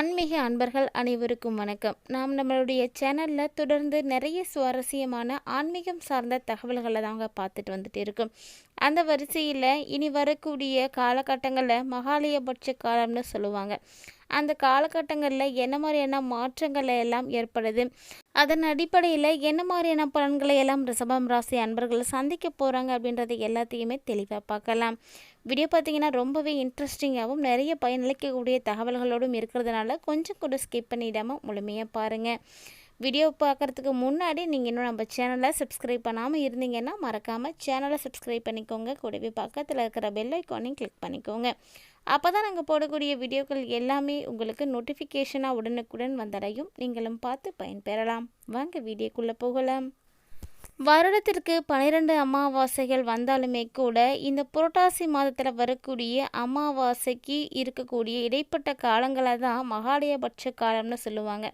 ஆன்மீக அன்பர்கள் அனைவருக்கும் வணக்கம். நாம் நம்மளுடைய சேனலில் தொடர்ந்து நிறைய சுவாரஸ்யமான ஆன்மீகம் சார்ந்த தகவல்களை தாங்க பார்த்துட்டு வந்துட்டு இருக்கோம். அந்த வரிசையில் இனி வரக்கூடிய காலகட்டங்களில் மகாலயபட்ச காலம்னு சொல்லுவாங்க. அந்த காலகட்டங்களில் என்ன மாதிரியான மாற்றங்களை எல்லாம் ஏற்படுது? அதன் அடிப்படையில் என்ன மாதிரியான பலன்களை எல்லாம் ரிஷபம் ராசி அன்பர்கள் சந்திக்க போகிறாங்க அப்படின்றத எல்லாத்தையுமே தெளிவாக பார்க்கலாம். வீடியோ பார்த்தீங்கன்னா ரொம்பவே இன்ட்ரெஸ்டிங்காகவும் நிறைய பயனளிக்கக்கூடிய தகவல்களோடும் இருக்கிறதுனால கொஞ்சம் கூட ஸ்கிப் பண்ணிடாமல் முழுமையாக பாருங்கள் வீடியோ பார்க்குறதுக்கு முன்னாடி நீங்கள் இன்னும் நம்ம சேனலை சப்ஸ்கிரைப் பண்ணாமல் இருந்தீங்கன்னா மறக்காமல் சேனலை சப்ஸ்கிரைப் பண்ணிக்கோங்க. கூடவே பக்கத்தில் இருக்கிற பெல் ஐக்கானையும் கிளிக் பண்ணிக்கோங்க. அப்போ தான் நாங்கள் போடக்கூடிய வீடியோக்கள் எல்லாமே உங்களுக்கு நோட்டிஃபிகேஷனாக உடனுக்குடன் வந்தடையும். நீங்களும் பார்த்து பயன்பெறலாம். வாங்க வீடியோக்குள்ளே போகலாம். வருடத்திற்கு பனிரெண்டு அமாவாசைகள் வந்தாலுமே கூட இந்த புரட்டாசி மாதத்தில் வரக்கூடிய அமாவாசைக்கு இருக்கக்கூடிய இடைப்பட்ட காலங்களை தான் மகாலயபட்ச காலம்னு சொல்லுவாங்க.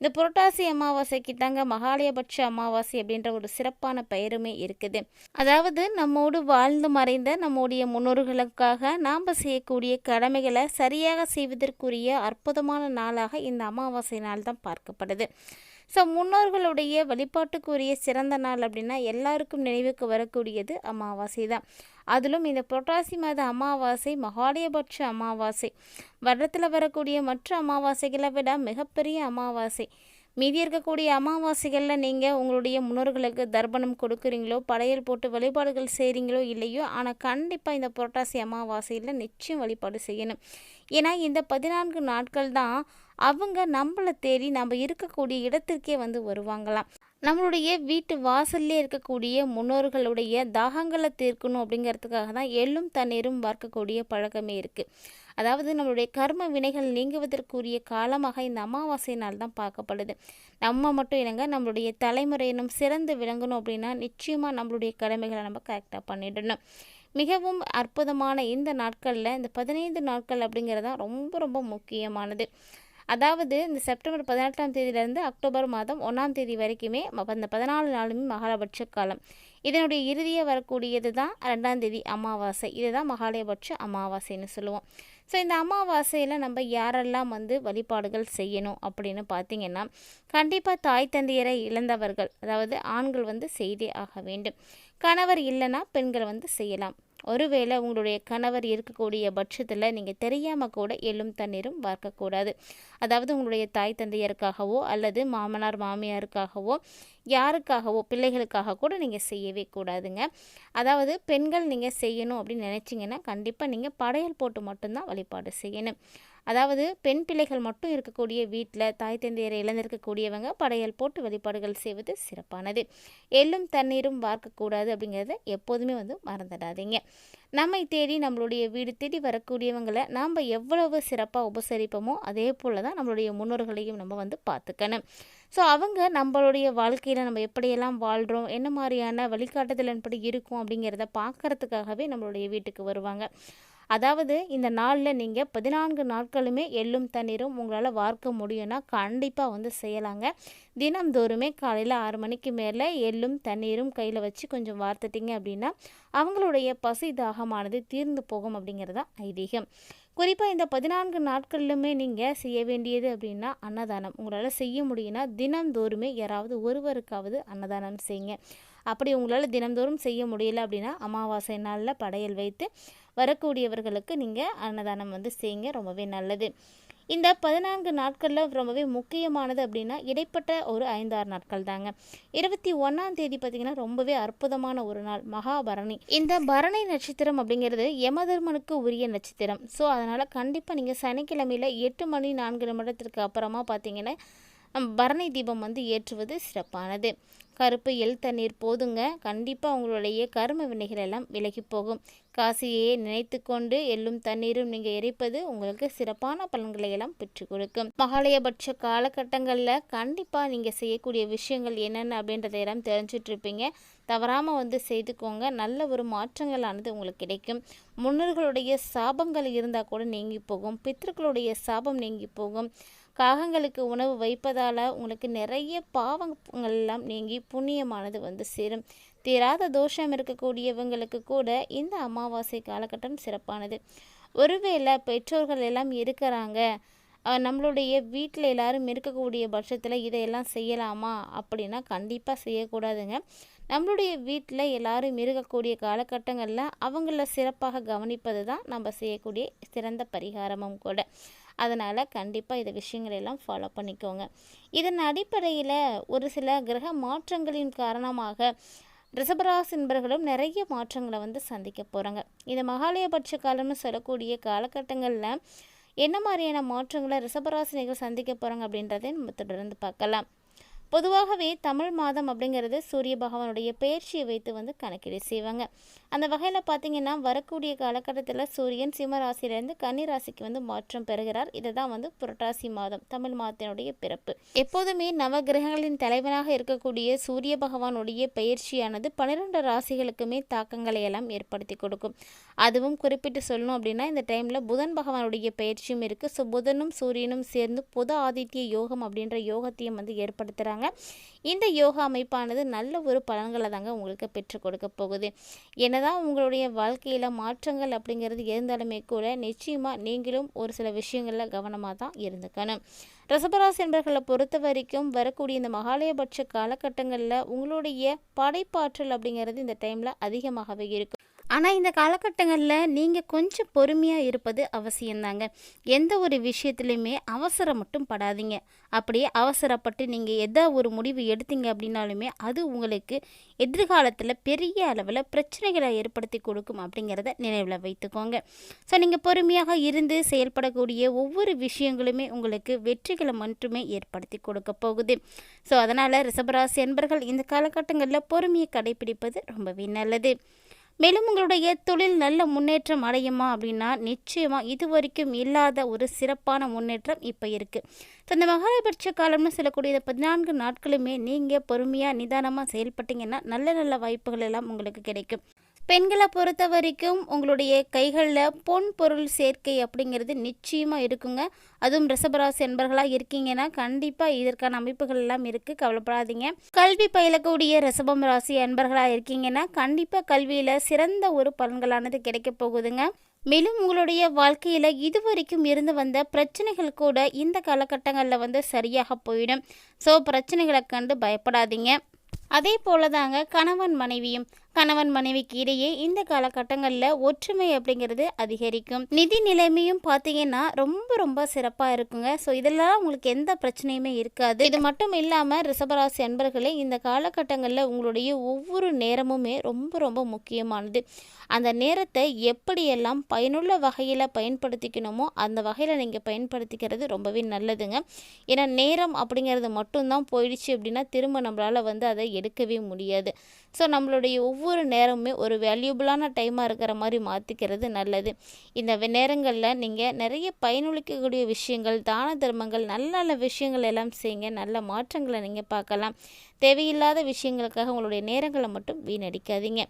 இந்த புரட்டாசி அமாவாசைக்கு தாங்க மகாலயபட்ச அமாவாசை அப்படின்ற ஒரு சிறப்பான பெயருமே இருக்குது. அதாவது நம்மோடு வாழ்ந்து மறைந்த நம்முடைய முன்னோர்களுக்காக நாம் செய்யக்கூடிய கடமைகளை சரியாக செய்வதற்குரிய அற்புதமான நாளாக இந்த அமாவாசை நாள் தான் பார்க்கப்படுது. ஸோ முன்னோர்களுடைய வழிபாட்டுக்குரிய சிறந்த நாள் அப்படின்னா எல்லாருக்கும் நினைவுக்கு வரக்கூடியது அமாவாசை தான். அதிலும் இந்த புரட்டாசி மாத அமாவாசை மகாலயபட்ச அமாவாசை வருடத்தில் வரக்கூடிய மற்ற அமாவாசைகளை விட மிகப்பெரிய அமாவாசை. மீதி இருக்கக்கூடிய அமாவாசைகளில் நீங்கள் உங்களுடைய முன்னோர்களுக்கு தர்ப்பணம் கொடுக்குறீங்களோ படையல் போட்டு வழிபாடுகள் செய்கிறீங்களோ இல்லையோ ஆனால் கண்டிப்பாக இந்த புரட்டாசி அமாவாசையில் நிச்சயம் வழிபாடு செய்யணும். ஏன்னா இந்த பதினான்கு நாட்கள் தான் அவங்க நம்மளை தேடி நம்ம இருக்கக்கூடிய இடத்திற்கே வந்து வருவாங்களாம். நம்மளுடைய வீட்டு வாசல்லே இருக்கக்கூடிய முன்னோர்களுடைய தாகங்களை தீர்க்கணும் அப்படிங்கிறதுக்காக தான் எள்ளும் தண்ணீரும் பார்க்கக்கூடிய பழக்கமே இருக்குது அதாவது நம்மளுடைய கர்ம வினைகள் நீங்குவதற்குரிய காலமாக இந்த அமாவாசை நாள் தான் பார்க்கப்படுது. நம்ம மட்டும் இல்லைங்க நம்மளுடைய தலைமுறையினும் சிறந்து விளங்கணும் அப்படின்னா நிச்சயமாக நம்மளுடைய கடமைகளை நம்ம கரெக்டாக பண்ணிடணும். மிகவும் அற்புதமான இந்த நாட்களில் இந்த பதினைந்து நாட்கள் அப்படிங்கிறது தான் ரொம்ப ரொம்ப முக்கியமானது. அதாவது இந்த செப்டம்பர் பதினெட்டாம் தேதியிலேருந்து அக்டோபர் மாதம் ஒன்றாம் தேதி வரைக்குமே அந்த பதினாலு நாளுமே மகாலபட்ச காலம். இதனுடைய இறுதியாக வரக்கூடியது தான் ரெண்டாம் தேதி அமாவாசை. இதுதான் மகாலயபட்ச அமாவாசைன்னு சொல்லுவோம். ஸோ இந்த அமாவாசையில் நம்ம யாரெல்லாம் வந்து வழிபாடுகள் செய்யணும் அப்படின்னு பார்த்தீங்கன்னா கண்டிப்பாக தாய் தந்தையரை இழந்தவர்கள் அதாவது ஆண்கள் வந்து செய்தே ஆக வேண்டும். கணவர் இல்லைன்னா பெண்கள் வந்து செய்யலாம். ஒருவேளை உங்களுடைய கணவர் இருக்கக்கூடிய பட்சத்தில் நீங்கள் தெரியாமல் கூட எள்ளும் தண்ணீரும் வார்க்கக்கூடாது. அதாவது உங்களுடைய தாய் தந்தையருக்காகவோ அல்லது மாமனார் மாமியாருக்காகவோ யாருக்காகவோ பிள்ளைகளுக்காக கூட நீங்கள் செய்யவே கூடாதுங்க. அதாவது பெண்கள் நீங்கள் செய்யணும் அப்படின்னு நினச்சிங்கன்னா கண்டிப்பாக நீங்கள் படையல் போட்டு மட்டும்தான் வழிபாடு செய்யணும். அதாவது பெண் பிள்ளைகள் மட்டும் இருக்கக்கூடிய வீட்டில் தாய் தந்தையரை இழந்திருக்கக்கூடியவங்க படையல் போட்டு வழிபாடுகள் செய்வது சிறப்பானது. எள்ளும் தண்ணீரும் பார்க்கக்கூடாது அப்படிங்கிறத எப்போதுமே வந்து மறந்துடாதீங்க. நம்மை தேடி நம்மளுடைய வீடு தேடி வரக்கூடியவங்களை நாம் எவ்வளவு சிறப்பாக உபசரிப்போமோ அதே போல் தான் நம்மளுடைய முன்னோர்களையும் நம்ம வந்து பார்த்துக்கணும். ஸோ அவங்க நம்மளுடைய வாழ்க்கையில் நம்ம எப்படியெல்லாம் வாழ்கிறோம் என்ன மாதிரியான வழிகாட்டுதலின்படி இருக்கும் அப்படிங்கிறத பார்க்குறதுக்காகவே நம்மளுடைய வீட்டுக்கு வருவாங்க. அதாவது இந்த நாளில் நீங்கள் பதினான்கு நாட்களுமே எள்ளும் தண்ணீரும் உங்களால் வார்க்க முடியும்னா கண்டிப்பாக வந்து செய்யலாங்க. தினம்தோறுமே காலையில் ஆறு மணிக்கு மேலே எள்ளும் தண்ணீரும் கையில் வச்சு கொஞ்சம் வார்த்துட்டிங்க அப்படின்னா அவங்களுடைய பசி தாகமானது தீர்ந்து போகும் அப்படிங்கிறதா ஐதீகம். குறிப்பாக இந்த பதினான்கு நாட்களிலுமே நீங்கள் செய்ய வேண்டியது அப்படின்னா அன்னதானம். உங்களால் செய்ய முடியும்னா தினம்தோறுமே யாராவது ஒருவருக்காவது அன்னதானம் செய்யுங்க. அப்படி உங்களால் தினந்தோறும் செய்ய முடியல அப்படின்னா அமாவாசை நாளில் படையல் வைத்து வரக்கூடியவர்களுக்கு நீங்கள் அன்னதானம் வந்து செய்யுங்க ரொம்பவே நல்லது. இந்த பதினான்கு நாட்களில் ரொம்பவே முக்கியமானது அப்படின்னா இடைப்பட்ட ஒரு ஐந்தாறு நாட்கள் தாங்க. இருபத்தி ஒன்றாம் தேதி பார்த்திங்கன்னா ரொம்பவே அற்புதமான ஒரு நாள் மகாபரணி. இந்த பரணி நட்சத்திரம் அப்படிங்கிறது யமதர்மனுக்கு உரிய நட்சத்திரம். ஸோ அதனால் கண்டிப்பாக நீங்கள் சனிக்கிழமையில் எட்டு மணி நான்கு நிமிடத்திற்கு அப்புறமா பார்த்தீங்கன்னா பரணி தீபம் வந்து ஏற்றுவது சிறப்பானது. கருப்பு எல் தண்ணீர் போதுங்க. கண்டிப்பாக உங்களுடைய கரும வினைகள் எல்லாம் விலகி போகும். காசியை நினைத்து கொண்டு எள்ளும் தண்ணீரும் நீங்கள் எரிப்பது உங்களுக்கு சிறப்பான பலன்களை எல்லாம் பெற்றுக் கொடுக்கும். மகாலயபட்ச காலகட்டங்களில் கண்டிப்பாக நீங்கள் செய்யக்கூடிய விஷயங்கள் என்னென்ன அப்படின்றதையெல்லாம் எல்லாம் இருப்பீங்க. தவறாமல் வந்து செய்துக்கோங்க. நல்ல ஒரு மாற்றங்களானது உங்களுக்கு கிடைக்கும். முன்னோர்களுடைய சாபங்கள் இருந்தால் கூட நீங்கி போகும். பித்தர்களுடைய சாபம் நீங்கி போகும். காகங்களுக்கு உணவு வைப்பதால் உங்களுக்கு நிறைய பாவங்கள் எல்லாம் நீங்கி புண்ணியமானது வந்து சேரும். தீராத தோஷம் இருக்கக்கூடியவங்களுக்கு கூட இந்த அமாவாசை காலகட்டம் சிறப்பானது. ஒருவேளை பெற்றோர்கள் எல்லாம் இருக்கிறாங்க. நம்மளுடைய வீட்டில் எல்லாரும் இருக்கக்கூடிய பட்சத்தில் இதையெல்லாம் செய்யலாமா? அப்படின்னா கண்டிப்பாக செய்யக்கூடாதுங்க. நம்மளுடைய வீட்டில் எல்லாரும் இருக்கக்கூடிய காலகட்டங்களில் அவங்கள சிறப்பாக கவனிப்பது தான் நம்ம செய்யக்கூடிய சிறந்த பரிகாரமும் கூட. அதனால் கண்டிப்பாக இந்த விஷயங்களை எல்லாம் ஃபாலோ பண்ணிக்கோங்க. இதன் அடிப்படையில் ஒரு சில கிரக மாற்றங்களின் காரணமாக ரிஷபராசி என்பர்களும் நிறைய மாற்றங்களை வந்து சந்திக்க போகிறாங்க இந்த மகாலயபட்ச காலம்னு சொல்லக்கூடிய காலகட்டங்களில் என்ன மாதிரியான மாற்றங்களை ரிஷபராசினிகள் சந்திக்க போகிறாங்க அப்படின்றதை நம்ம தொடர்ந்து பார்க்கலாம். பொதுவாகவே தமிழ் மாதம் அப்படிங்கிறது சூரிய பகவானுடைய பெயர்ச்சியை வைத்து வந்து கணக்கீடு செய்வாங்க. அந்த வகையில் பார்த்தீங்கன்னா வரக்கூடிய காலகட்டத்தில் சூரியன் சிம்ம கன்னிராசிக்கு வந்து மாற்றம் பெறுகிறார். இதுதான் வந்து புரட்டாசி மாதம் தமிழ் மாதத்தினுடைய பிறப்பு. எப்போதுமே நவகிரகங்களின் தலைவனாக இருக்கக்கூடிய சூரிய பகவானுடைய பயிற்சியானது பன்னிரெண்டு ராசிகளுக்குமே தாக்கங்களை எல்லாம் ஏற்படுத்தி கொடுக்கும். அதுவும் குறிப்பிட்டு சொல்லணும் அப்படின்னா இந்த டைமில் புதன் பகவானுடைய பயிற்சியும் இருக்குது ஸோ புதனும் சூரியனும் சேர்ந்து புத ஆதித்ய யோகம் அப்படின்ற யோகத்தையும் வந்து ஏற்படுத்துகிறாங்க இந்த யோகா அமைப்பானது நல்ல ஒரு பலன்களை தாங்க உங்களுக்கு பெற்றுக் கொடுக்க போகுது. என்னதான் உங்களுடைய வாழ்க்கையில் மாற்றங்கள் அப்படிங்கிறது இருந்தாலுமே கூட நிச்சயமாக நீங்களும் ஒரு சில விஷயங்களில் கவனமாக தான் இருந்துக்கணும். ரசபராசி என்பர்களை பொறுத்த வரைக்கும் வரக்கூடிய இந்த மகாலயபட்ச காலகட்டங்களில் உங்களுடைய படைப்பாற்றல் அப்படிங்கிறது இந்த டைமில் அதிகமாகவே இருக்கும். ஆனால் இந்த காலகட்டங்களில் நீங்கள் கொஞ்சம் பொறுமையாக இருப்பது அவசியம்தாங்க எந்த ஒரு விஷயத்துலையுமே அவசரம் மட்டும் படாதீங்க. அப்படியே அவசரப்பட்டு நீங்கள் எதா ஒரு முடிவு எடுத்தீங்க அப்படின்னாலுமே அது உங்களுக்கு எதிர்காலத்தில் பெரிய அளவில் பிரச்சனைகளை ஏற்படுத்தி கொடுக்கும் அப்படிங்கிறத நினைவில் வைத்துக்கோங்க. ஸோ நீங்கள் பொறுமையாக இருந்து செயல்படக்கூடிய ஒவ்வொரு விஷயங்களுமே உங்களுக்கு வெற்றிகளை மட்டுமே ஏற்படுத்தி கொடுக்க போகுது. ஸோ அதனால் ரிசபராசி என்பர்கள் இந்த காலகட்டங்களில் பொறுமையை கடைபிடிப்பது ரொம்பவே நல்லது. மேலும் உங்களுடைய தொழில் நல்ல முன்னேற்றம் அடையுமா அப்படின்னா நிச்சயமாக இது வரைக்கும் இல்லாத ஒரு சிறப்பான முன்னேற்றம் இப்போ இருக்குது ஸோ இந்த மகாலபட்ச காலம்னு சொல்லக்கூடிய இந்த பதினான்கு நாட்களுமே நீங்கள் பொறுமையாக நிதானமாக செயல்பட்டீங்கன்னா நல்ல நல்ல வாய்ப்புகள் எல்லாம் உங்களுக்கு கிடைக்கும். பெண்களை பொறுத்த வரைக்கும் உங்களுடைய கைகளில் பொன் பொருள் சேர்க்கை அப்படிங்கிறது நிச்சயமாக இருக்குங்க. அதுவும் ரிஷபராசி என்பர்களாக இருக்கீங்கன்னா கண்டிப்பாக இதற்கான அமைப்புகள் எல்லாம் இருக்குது கவலைப்படாதீங்க. கல்வி பயிலக்கூடிய ரிஷபம் ராசி அன்பர்களாக இருக்கீங்கன்னா கண்டிப்பாக கல்வியில் சிறந்த ஒரு பலன்களானது கிடைக்க போகுதுங்க. மேலும் உங்களுடைய வாழ்க்கையில் இதுவரைக்கும் இருந்து வந்த பிரச்சனைகள் கூட இந்த காலகட்டங்களில் வந்து சரியாக போயிடும். ஸோ பிரச்சனைகளை கண்டு பயப்படாதீங்க. அதே போல தாங்க கணவன் மனைவியும் கணவன் மனைவிக்கு இடையே இந்த காலகட்டங்களில் ஒற்றுமை அப்படிங்கிறது அதிகரிக்கும். நிதி நிலைமையும் பார்த்தீங்கன்னா ரொம்ப ரொம்ப சிறப்பாக இருக்குங்க. ஸோ இதெல்லாம் உங்களுக்கு எந்த பிரச்சனையுமே இருக்காது. இது மட்டும் இல்லாமல் ரிஷபராசி அன்பர்களே இந்த காலகட்டங்களில் உங்களுடைய ஒவ்வொரு நேரமுமே ரொம்ப ரொம்ப முக்கியமானது. அந்த நேரத்தை எப்படியெல்லாம் பயனுள்ள வகையில் பயன்படுத்திக்கணுமோ அந்த வகையில் நீங்கள் பயன்படுத்திக்கிறது ரொம்பவே நல்லதுங்க. ஏன்னா நேரம் அப்படிங்கிறது மட்டும்தான் போயிடுச்சு அப்படின்னா திரும்ப நம்மளால் வந்து அதை எடுக்கவே முடியாது. ஸோ நம்மளுடைய ஒவ்வொரு ஒவ்வொரு நேரமுமே ஒரு வேல்யூபிளான டைமாக இருக்கிற மாதிரி மாற்றிக்கிறது நல்லது. இந்த நேரங்களில் நீங்கள் நிறைய பயனளிக்கக்கூடிய விஷயங்கள் தான தர்மங்கள் நல்ல நல்ல விஷயங்கள் எல்லாம் செய்யுங்க நல்ல மாற்றங்களை நீங்கள் பார்க்கலாம். தேவையில்லாத விஷயங்களுக்காக உங்களுடைய நேரங்களை மட்டும் வீணடிக்காதீங்க.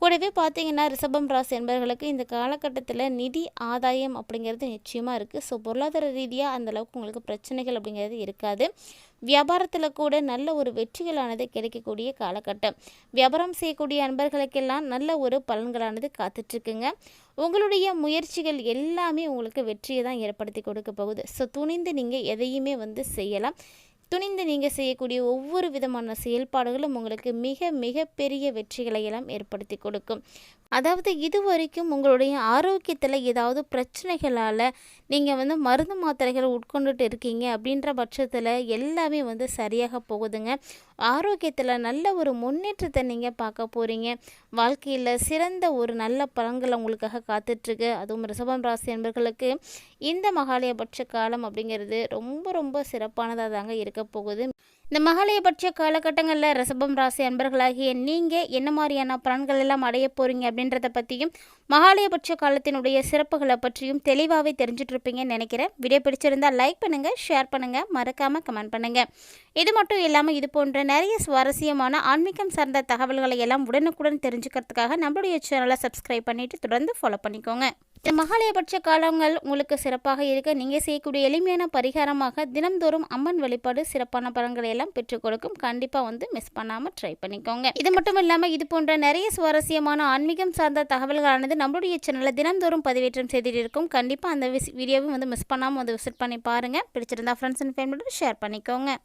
கூடவே பார்த்தீங்கன்னா ரிஷபம் ராசி என்பவர்களுக்கு இந்த காலகட்டத்தில் நிதி ஆதாயம் அப்படிங்கிறது நிச்சயமாக இருக்குது ஸோ பொருளாதார ரீதியாக அந்த அளவுக்கு உங்களுக்கு பிரச்சனைகள் அப்படிங்கிறது இருக்காது. வியாபாரத்தில் கூட நல்ல ஒரு வெற்றிகளானது கிடைக்கக்கூடிய காலகட்டம். வியாபாரம் செய்யக்கூடிய அன்பர்களுக்கெல்லாம் நல்ல ஒரு பலன்களானது காத்துட்ருக்குங்க. உங்களுடைய முயற்சிகள் எல்லாமே உங்களுக்கு வெற்றியை தான் ஏற்படுத்தி கொடுக்க போகுது. ஸோ துணிந்து நீங்கள் எதையுமே வந்து செய்யலாம். துணிந்து நீங்கள் செய்யக்கூடிய ஒவ்வொரு விதமான செயல்பாடுகளும் உங்களுக்கு மிக மிக பெரிய வெற்றிகளை எல்லாம் ஏற்படுத்தி கொடுக்கும். அதாவது இது வரைக்கும் உங்களுடைய ஆரோக்கியத்தில் ஏதாவது பிரச்சனைகளால் நீங்கள் வந்து மருந்து மாத்திரைகள் உட்கொண்டுட்டு இருக்கீங்க அப்படின்ற பட்சத்தில் எல்லாமே வந்து சரியாக போகுதுங்க. ஆரோக்கியத்தில் நல்ல ஒரு முன்னேற்றத்தை நீங்கள் பார்க்க போகிறீங்க வாழ்க்கையில் சிறந்த ஒரு நல்ல பலன்கள் உங்களுக்காக காத்துட்ருக்கு. அதுவும் ரிஷபம் ராசி என்பர்களுக்கு இந்த மகாலயபட்ச காலம் அப்படிங்கிறது ரொம்ப ரொம்ப சிறப்பானதாக தாங்க இருக்க போகுது. இந்த மகாலயபட்ச காலகட்டங்களில் ரிசபம் ராசி அன்பர்களாகிய நீங்கள் என்ன மாதிரியான பலன்கள் எல்லாம் அடைய போகிறீங்க அப்படின்றத பற்றியும் மகாலயபட்ச காலத்தினுடைய சிறப்புகளை பற்றியும் தெளிவாகவே தெரிஞ்சிட்ருப்பீங்கன்னு நினைக்கிறேன். வீடியோ பிடிச்சிருந்தால் லைக் பண்ணுங்கள் ஷேர் பண்ணுங்கள் மறக்காமல் கமெண்ட் பண்ணுங்கள் இது மட்டும் இல்லாமல் இது போன்ற நிறைய சுவாரஸ்யமான ஆன்மீகம் சார்ந்த தகவல்களை எல்லாம் உடனுக்குடன் தெரிஞ்சுக்கிறதுக்காக நம்மளுடைய சேனலை சப்ஸ்கிரைப் பண்ணிவிட்டு தொடர்ந்து ஃபாலோ பண்ணிக்கோங்க. இந்த மகாலயபட்ச காலங்கள் உங்களுக்கு சிறப்பாக இருக்க நீங்கள் செய்யக்கூடிய எளிமையான பரிகாரமாக தினம்தோறும் அம்மன் வழிபாடு சிறப்பான பலன்களை எல்லாம் பெற்றுக் கொடுக்கும். கண்டிப்பாக வந்து மிஸ் பண்ணாமல் ட்ரை பண்ணிக்கோங்க. இது மட்டும் இல்லாமல் இது போன்ற நிறைய சுவாரஸ்யமான ஆன்மீகம் சார்ந்த தகவல்களானது நம்மளுடைய சேனலில் தினம்தோறும் பதிவேற்றம் செய்துட்டு இருக்கும். கண்டிப்பாக அந்த வீடியோவும் வந்து மிஸ் பண்ணாமல் வந்து விசிட் பண்ணி பாருங்கள் பிடிச்சிருந்தா ஃப்ரெண்ட்ஸ் அண்ட் ஃபேமிலியோட ஷேர் பண்ணிக்கோங்க.